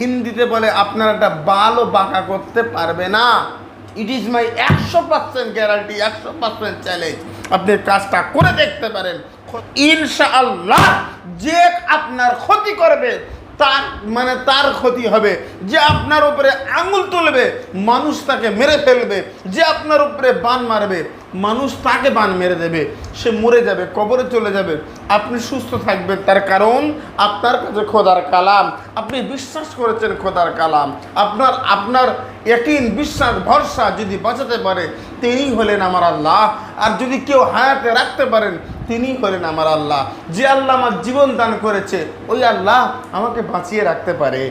হিন্দিতে বলে আপনার একটা বালও বাঁকা করতে পারবে না। ইট ইজ মাই একশো পার্সেন্ট গ্যারান্টি একশো পার্সেন্ট চ্যালেঞ্জ আপনি কাজটা করে দেখতে পারেন। ইনশাআল্লাহ, যে আপনার ক্ষতি করবে তার মানে তার ক্ষতি হবে। যে আপনার উপরে আঙুল তুলবে, মানুষ তাকে মেরে ফেলবে। যে আপনার উপরে বান মারবে, মানুষ তাকে বান মেরে দেবে। সে মরে যাবে, কবরে চলে যাবে। আপনি সুস্থ থাকবেন, তার কারণ আপনার কাছে খোদার কালাম। আপনি বিশ্বাস করেছেন খোদার কালাম। আপনার আপনার একই বিশ্বাস, ভরসা যদি বাঁচাতে পারে, তিনি হলেন আমার আল্লাহ। আর যদি কেউ হায়াতে রাখতে পারেন তিনি হলেন আমার আল্লাহ। যে আল্লাহ আমার জীবন দান করেছে, ওই আল্লাহ আমাকে বাঁচিয়ে রাখতে পারে।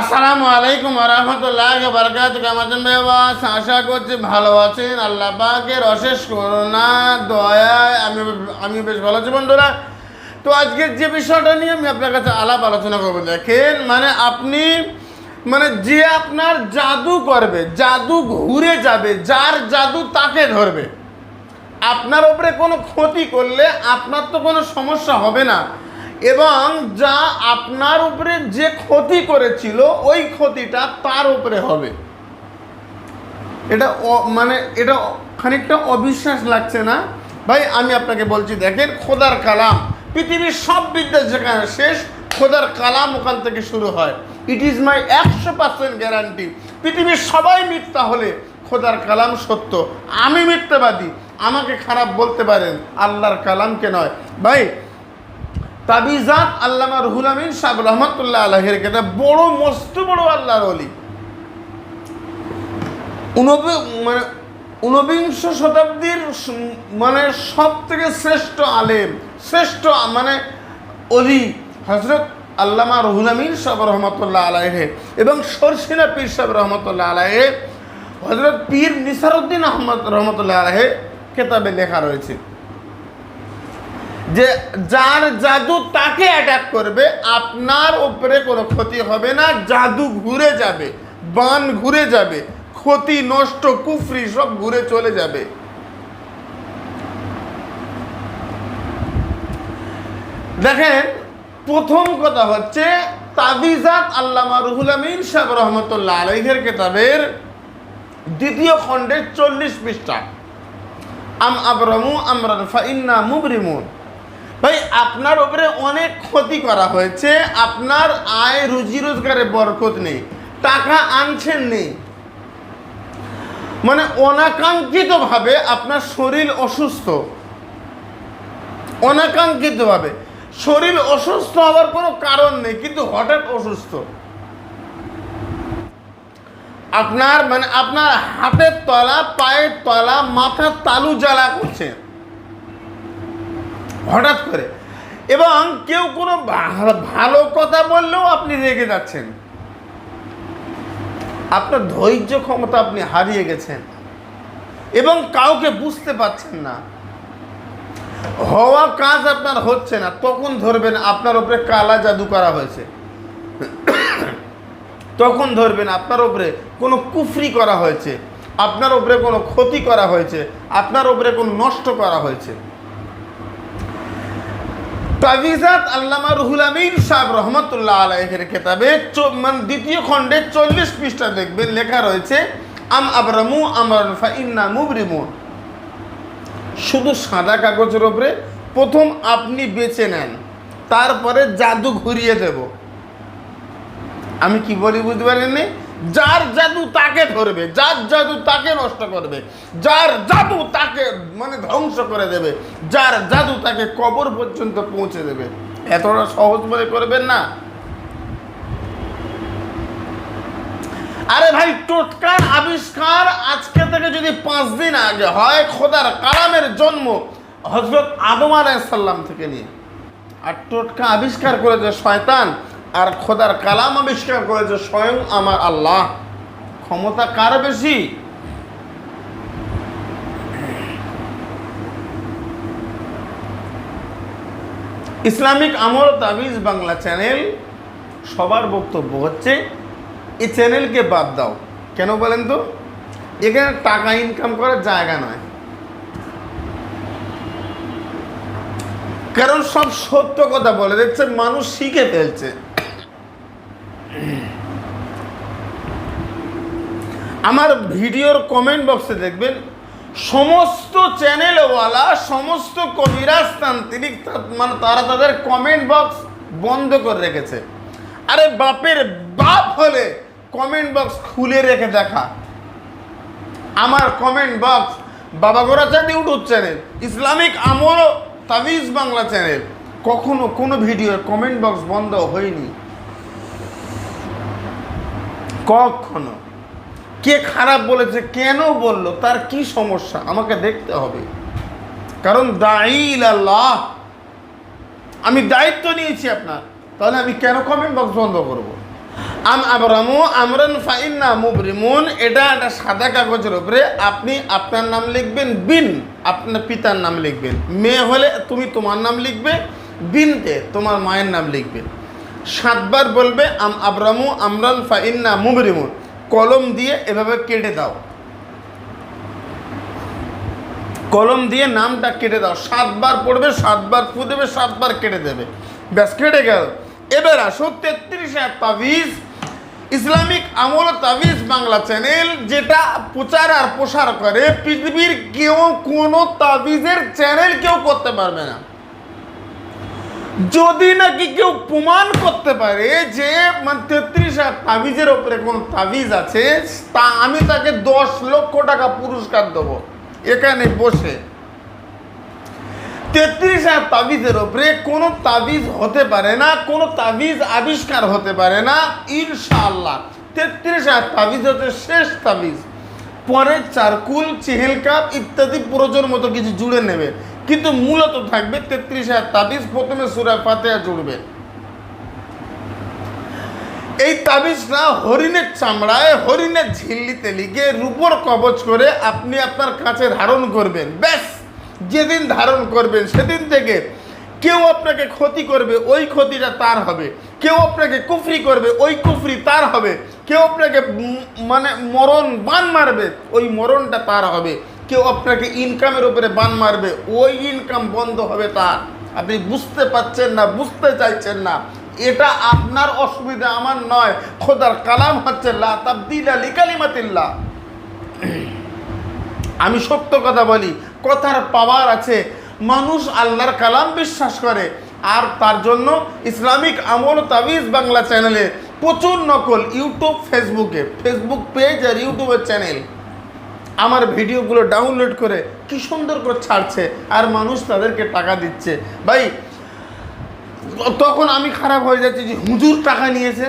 আসসালামু আলাইকুম রহমতুল্লাহ বরকাত কামাজন বেবাস আশা করছি ভালো আছেন। আল্লাহ পাকের অশেষ করোনা দয়ায় আমি আমি বেশ ভালো আছি বন্ধুরা। তো আজকের যে বিষয়টা নিয়ে আমি আপনার কাছে আলাপ আলোচনা করব, দেখেন মানে আপনি মানে যে আপনার জাদু করবে, জাদু ঘুরে যাবে, যার জাদু তাকে ধরবে। আপনার ওপরে কোনো ক্ষতি করলে আপনার তো কোনো সমস্যা হবে না। এবং যা আপনার উপরে যে ক্ষতি করেছিল, ওই ক্ষতিটা তার উপরে হবে। এটা মানে এটা খানিকটা অবিশ্বাস লাগছে না? ভাই, আমি আপনাকে বলছি, দেখেন, খোদার কালাম। পৃথিবীর সব বিদ্যা যেখানে শেষ, খোদার কালাম ওখান থেকে শুরু হয়। ইট ইজ মাই একশো পার্সেন্ট গ্যারান্টি পৃথিবীর সবাই মিথ্যা হলে খোদার কালাম সত্য। আমি মিথ্যাবাদী। আমাকে খারাপ বলতে পারেন, আল্লাহর কালামকে নয়। ভাই, তাবিজাত আল্লামা রুহুল আমিন সাহেব রহমতুল্লাহ আলহের কেটা বড়, মস্ত বড় আল্লাহর অলি মানে ঊনবিংশ শতাব্দীর মানে সব থেকে শ্রেষ্ঠ আলেম, শ্রেষ্ঠ মানে অলি হজরত আল্লামা রুহুল আমিন সাহেব রহমতুল্লাহ আলাহে এবং সরসিনা পীর সাহেব রহমতুল্লাহ আলাহে হজরত পীর নিসারুদ্দিন আহমদ রহমতুল্লাহ আলাহে কেতাবে লেখা রয়েছে। যে যার জাদু তাকে অ্যাটাক করবে, আপনার উপরে কোনো ক্ষতি হবে না, জাদু ঘুরে যাবে, বান ঘুরে যাবে, ক্ষতি, নষ্ট, কুফরি সব ঘুরে চলে যাবে। দেখেন, প্রথম কথা হচ্ছে, তাবিজাত আল্লামা রুহুল আমিন সাহেব রহমতুল্লাহ আলাইহের কেতাবের দ্বিতীয় খণ্ডের চল্লিশ পৃষ্ঠা। আম আবরামু আমরান ফাইন্না মুবরিমুন। ভাই, আপনার উপরে অনেক ক্ষতি করা হয়েছে, আপনার আয় রুজি রোজগারে বরকত নেই, টাকা আনছেন নেই। মানে অনাকাঙ্ক্ষিতভাবে আপনার শরীর অসুস্থ। অনাকাঙ্ক্ষিতভাবে। শরীর অসুস্থ হওয়ার কোনো কারণ নেই, কিন্তু হঠাৎ অসুস্থ। আপনার মানে আপনার হাতের তলা, পায়ের তলা, মাথার তালু জ্বালা করছে। হঠাৎ করে। এবং কেউ কোনো ভালো কথা বললেও আপনি রেগে যাচ্ছেন। আপনার ধৈর্য ক্ষমতা আপনি হারিয়ে গেছেন। এবং কাউকে বুঝতে পারছেন না। হওয়া কাজ আপনার হচ্ছে না। তখন ধরবেন আপনার উপরে কালা জাদু করা হয়েছে। তখন ধরবেন আপনার ওপরে কোনো কুফরি করা হয়েছে, আপনার উপরে কোনো ক্ষতি করা হয়েছে, আপনার ওপরে কোনো নষ্ট করা হয়েছে। তাবিজাত আল্লামা রুহুল আমিন সাহেব রহমতুল্লাহ আলাইহের কেতাবে মানে দ্বিতীয় খণ্ডে চল্লিশ পৃষ্ঠা দেখবেন, লেখা রয়েছে, আম আবরামু আমর ফাইন্না মুবরিমু শুধু সাদা কাগজের ওপরে প্রথম আপনি বেছে নেন, তারপরে জাদু ঘুরিয়ে দেব। আমি কি বলি বুঝতে পারেননি? যার জাদু তাকে ধরবে, যার জাদু তাকে নষ্ট করবে, যার জাদু তাকে মানে ধ্বংস করে দেবে, যার জাদু তাকে কবর পর্যন্ত পৌঁছে দেবে। এতটা সহজ মনে করবেন না? আরে ভাই টোটকার আবিষ্কার আজকে থেকে যদি পাঁচ দিন আগে হয়, খোদার কালামের জন্ম হজরত আদম আলাইসাল্লাম থেকে নিয়ে। আর টোটকা আবিষ্কার করেছে শয়তান। আর খোদার কালাম আবিষ্কার করেছে স্বয়ং আমার আল্লাহ। ক্ষমতা কার বেশি? ইসলামিক আমল তাবিজ বাংলা চ্যানেল, সবার বক্তব্য হচ্ছে, এই চ্যানেলকে বাদ দাও। কেন বলেন তো? এখানে টাকা ইনকাম করার জায়গা নয়। কারণ সব সত্য কথা বলে দেখছে মানুষ শিখে ফেলছে। আমার ভিডিওর কমেন্ট বক্সে দেখবেন, সমস্ত চ্যানেলওয়ালা সমস্ত কবিরাজ তান্ত্রিক মানে তারা তাদের কমেন্ট বক্স বন্ধ করে রেখেছে। আরে বাপের বাপ হলে কমেন্ট বক্স খুলে রেখে দেখা। আমার কমেন্ট বক্স বাবা গোরাচাঁদ ইউটিউব চ্যানেল ইসলামিক আমল তাবিজ বাংলা চ্যানেল কখনো কোনো ভিডিওর কমেন্ট বক্স বন্ধ হয়নি। কখনো। কে খারাপ বলেছে, কেন বলল, তার কি সমস্যা, আমাকে দেখতে হবে। কারণ দাইল আল্লাহ আমি দায়িত্ব নিয়েছি আপনার, তাহলে আমি কেন কমেন্ট বক্স বন্ধ করব? আম আবরামু আমরান ফাইন্না মুবরিমুন, এটা একটা সাদা কাগজের উপরে আপনি আপনার নাম লিখবেন, বিন, আপনার পিতার নাম লিখবেন। মেয়ে হলে তুমি তোমার নাম লিখবে, বিনতে তোমার মায়ের নাম লিখবে সাতবার বলবে, আম আবরামু আমরান ফাইন্না মুবরিমুন। কলম দিয়ে এভাবে কেটে দাও। কলম দিয়ে নামটা কেটে দাও। সাতবার পড়বে, সাতবার ফু দেবে, সাতবার কেটে দেবে। ব্যাস, কেটে গেল। এবার আসো তেত্রিশ তাবিজ, ইসলামিক আমল তাবিজ বাংলা চ্যানেল, যেটা প্রচার আর প্রসার করে। পৃথিবীর কেউ কোনো তাবিজের চ্যানেল কেউ করতে পারবে না। যদি নাকি কেউ প্রমাণ করতে পারে যে মানে তেত্রিশ হাজার তাবিজের ওপরে কোনো তাবিজ আছে, তা আমি তাকে দশ লক্ষ টাকা পুরস্কার দেবো। এখানে বসে। তেত্রিশ হাজার তাবিজের ওপরে কোনো তাবিজ হতে পারে না, কোনো তাবিজ আবিষ্কার হতে পারে না, ইনশাআল্লাহ। তেত্রিশ হাজার তাবিজ হচ্ছে শেষ তাবিজ। পরে চারকুল চেহেল কাপ ইত্যাদি প্রয়োজন মতো কিছু জুড়ে নেবে। কিন্তু মূলত থাকবে তেত্রিশ হাজার তাবিজ প্রথমে সুরা ফাতেহা জুড়বে। এই তাবিজটা হরিণের চামড়ায়, হরিণের ঝিল্লিতে লিখে রূপর কবচ করে আপনি আপনার কাছে ধারণ করবেন। ব্যাস, যেদিন ধারণ করবেন সেদিন থেকে কেউ আপনাকে ক্ষতি করবে, ওই ক্ষতিটা তার হবে। কেউ আপনাকে কুফরি করবে, ওই কুফরি তার হবে। কেউ আপনাকে মানে মরণ বান মারবে, ওই মরণটা তার হবে। কেউ আপনাকে ইনকামের উপরে বান মারবে, ওই ইনকাম বন্ধ হবে তার। আপনি বুঝতে পারছেন না, বুঝতে চাইছেন না। এটা আপনার অসুবিধা, আমার নয়। খোদার কালাম হচ্ছে, লা তাবদিলা লিকালিমাতিল্লাহ আমি সত্য কথা বলি, কথার পাওয়ার আছে। মানুষ আল্লাহর কালাম বিশ্বাস করে, আর তার জন্য ইসলামিক আমল তাবিজ বাংলা চ্যানেলে প্রচুর নকল, ইউটিউব ফেসবুকে ফেসবুক পেজ আর ইউটিউবের চ্যানেল আমার ভিডিওগুলো ডাউনলোড করে কি সুন্দর করে ছাড়ছে আর মানুষ তাদেরকে টাকা দিচ্ছে। ভাই, তখন আমি খারাপ হয়ে যাচ্ছি যে হুজুর টাকা নিয়েছে।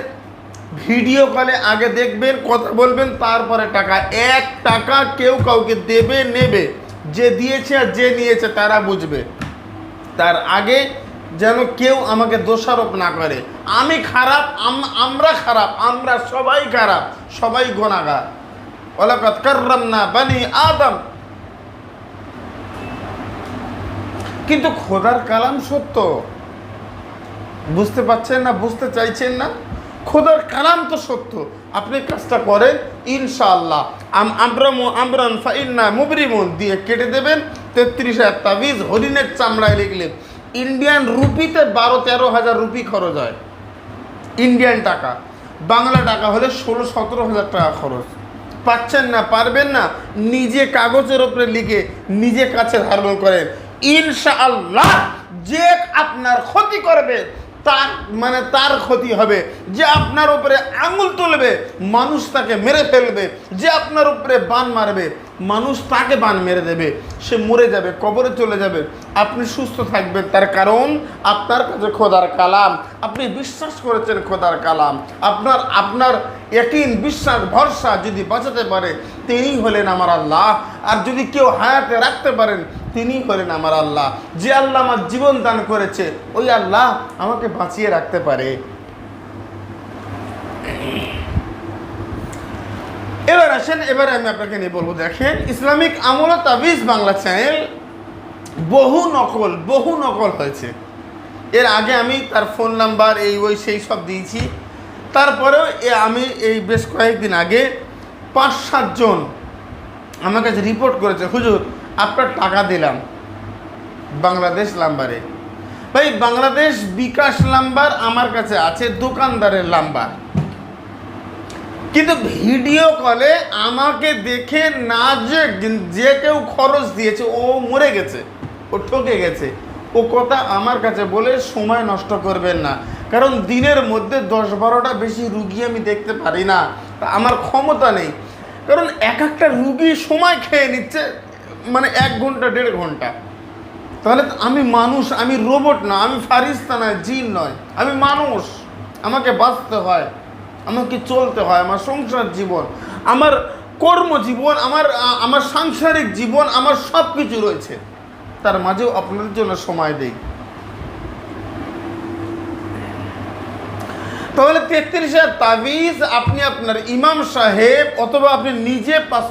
ভিডিও কলে আগে দেখবেন, কথা বলবেন, তারপরে টাকা। এক টাকা কেউ কাউকে দেবে, নেবে। যে দিয়েছে আর যে নিয়েছে, তারা বুঝবে। তার আগে যেন কেউ আমাকে দোষারোপ না করে। আমি খারাপ, আম- আমরা খারাপ, আমরা সবাই খারাপ, সবাই গোনাগার। ওলাকাত কার্রাম না বানি আদম। কিন্তু খোদার কালাম সত্য। বুঝতে পারছেন না, বুঝতে চাইছেন না? খোদার কালাম তো সত্য। আপনি কাজটা করেন, ইনশাআল্লাহ। আম আমরামু আমরান ফাইন্না মুবরিমুন। দিয়ে কেটে দেবেন, তেত্রিশ হাজার তাবিজ, হরিণের চামড়ায় লিখলেন। ইন্ডিয়ান রুপিতে বারো, তেরো হাজার রুপি খরচ হয়। ইন্ডিয়ান টাকা। বাংলা টাকা হলে ষোলো, সতেরো হাজার টাকা খরচ। পাচ্ছেন না, পারবেন না, নিজে কাগজের ওপরে লিখে নিজে কাছে ধারণ করেন। ইনশাআল্লাহ, যে আপনার ক্ষতি করবে তার মানে তার ক্ষতি হবে। যে আপনার উপরে আঙুল তুলবে, মানুষ তাকে মেরে ফেলবে। যে আপনার উপরে বান মারবে, মানুষ তাকে বান মেরে দেবে। সে মরে যাবে, কবরে চলে যাবে। আপনি সুস্থ থাকবেন, তার কারণ আপনার কাছে খোদার কালাম। আপনি বিশ্বাস করেছেন খোদার কালাম। আপনার আপনার একই বিশ্বাস, ভরসা যদি বাঁচাতে পারে, তিনি হলেন আমার আল্লাহ। আর যদি কেউ হায়াতে রাখতে পারেন তিনি হলেন আমার আল্লাহ। যে আল্লাহ আমার জীবন দান করেছে, ওই আল্লাহ আমাকে বাঁচিয়ে রাখতে পারে। এবার আসেন, এবার আমি আপনাকে নিয়ে বলব, দেখেন, ইসলামিক আমল তাবিজ বাংলা চ্যানেল বহু নকল বহু নকল হয়েছে। এর আগে আমি তার ফোন নাম্বার এই, ওই, সেই সব দিয়েছি। তারপরেও আমি এই বেশ কয়েকদিন আগে পাঁচ সাতজন আমার কাছে রিপোর্ট করেছে। হুজুর আপনার টাকা দিলাম। বাংলাদেশ নাম্বারে ভাই, বাংলাদেশ বিকাশ নাম্বার আমার কাছে আছে, দোকানদারের নাম্বার কিন্তু ভিডিও কলে আমাকে দেখে না যে যে কেউ খরচ দিয়েছে, ও মরে গেছে, ও ঠকে গেছে। ও কথা আমার কাছে বলে সময় নষ্ট করবেন না। কারণ দিনের মধ্যে দশ বারোটা বেশি রুগী আমি দেখতে পারি না। আমার ক্ষমতা নেই। কারণ এক একটা রুগী সময় খেয়ে নিচ্ছে। মানে এক ঘণ্টা, দেড় ঘণ্টা। তাহলে আমি মানুষ, আমি রোবট না, আমি ফারিস্তা নয় জিন নয়। আমি মানুষ। আমাকে বাঁচতে হয়, আমাকে চলতে হয়, আমার সংসার জীবন, আমার কর্মজীবন, আমার আমার সাংসারিক জীবন, আমার সব কিছু রয়েছে। তার মাঝেও আপনাদের জন্য সময় দেই। তাহলে তেত্রিশ হাজার তাবিজ আপনি আপনার ইমাম সাহেব অথবা আপনি নিজে পাঁচ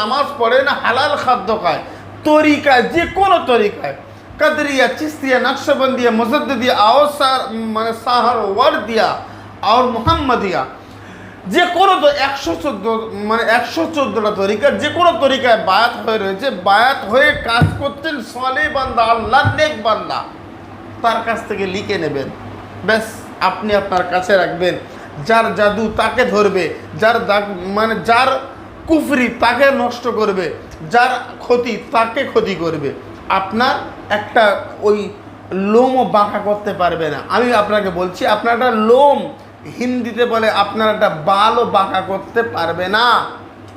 নামাজ পড়েন, হালাল খাদ্য খায়। তরিকায়, যে কোনো তরিকায়। কাদরিয়া, চিস্তিয়া, নকশবন্দিয়া মসদ্দিয়া আওসার মানে সাহার ওয়ার দিয়া আর মোহাম্মদিয়া। যে কোনো তো একশো চোদ্দ মানে একশো চোদ্দোটা তরিকা, যে কোনো তরিকায় বায়াত হয়ে রয়েছে। বায়াত হয়ে কাজ করছেন সলে বান্দা আল্লাহ নেক বান্দা। তার কাছ থেকে লিখে নেবেন। ব্যাস। আপনি আপনার কাছে রাখবেন। যার জাদু তাকে ধরবে, যার মানে যার কুফরি তাকে নষ্ট করবে, যার ক্ষতি তাকে ক্ষতি করবে। আপনার একটা ওই লোমও বাঁকা করতে পারবে না। আমি আপনাকে বলছি, আপনার একটা লোম হিন্দিতে বলে আপনার একটা বালও বাঁকা করতে পারবে না।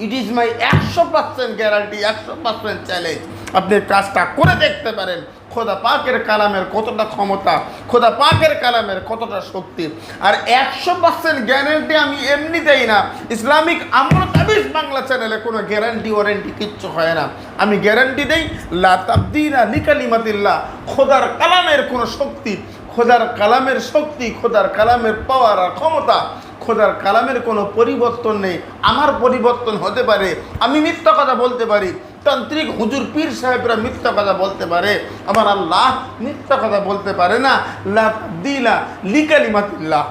ইট ইজ মাই একশো পার্সেন্ট গ্যারান্টি একশো পার্সেন্ট চ্যালেঞ্জ আপনি কাজটা করে দেখতে পারেন। খোদা পাকের কালামের কতটা ক্ষমতা, খোদা পাকের কালামের কতটা শক্তি। আর একশো পার্সেন্ট গ্যারান্টি আমি এমনি দেই না। ইসলামিক আমরা তাবিজ বাংলা চ্যানেলে কোনো গ্যারান্টি ওয়ারেন্টি কিচ্ছু হয় না। আমি গ্যারান্টি দেই, লা তাবদিনা লিকালিমাতিল্লাহ, খোদার কালামের কোনো শক্তি, খোদার কালামের শক্তি, খোদার কালামের পাওয়ার আর ক্ষমতা, খোদার কালামের কোনো পরিবর্তন নেই। আমার পরিবর্তন হতে পারে, আমি মিথ্যা কথা বলতে পারি তান্ত্রিক হুজুর পীর সাহেবরা মিথ্যা কথা বলতে পারে আমার আল্লাহ মিথ্যা কথা বলতে পারে না। লা দিলা লিকালিমাতিল্লাহ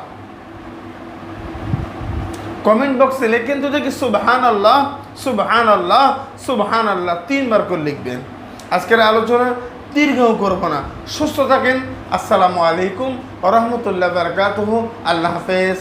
কমেন্ট বক্সে লেখেন তো দেখি সুবহান আল্লাহ সুবহান আল্লাহ সুবহান আল্লাহ তিনবার করে লিখবেন। আজকের আলোচনা দীর্ঘ করব না। সুস্থ থাকেন, আসসালামু আলাইকুম রহমতুল্লাহ বারকাতহ। আল্লাহ হাফেজ।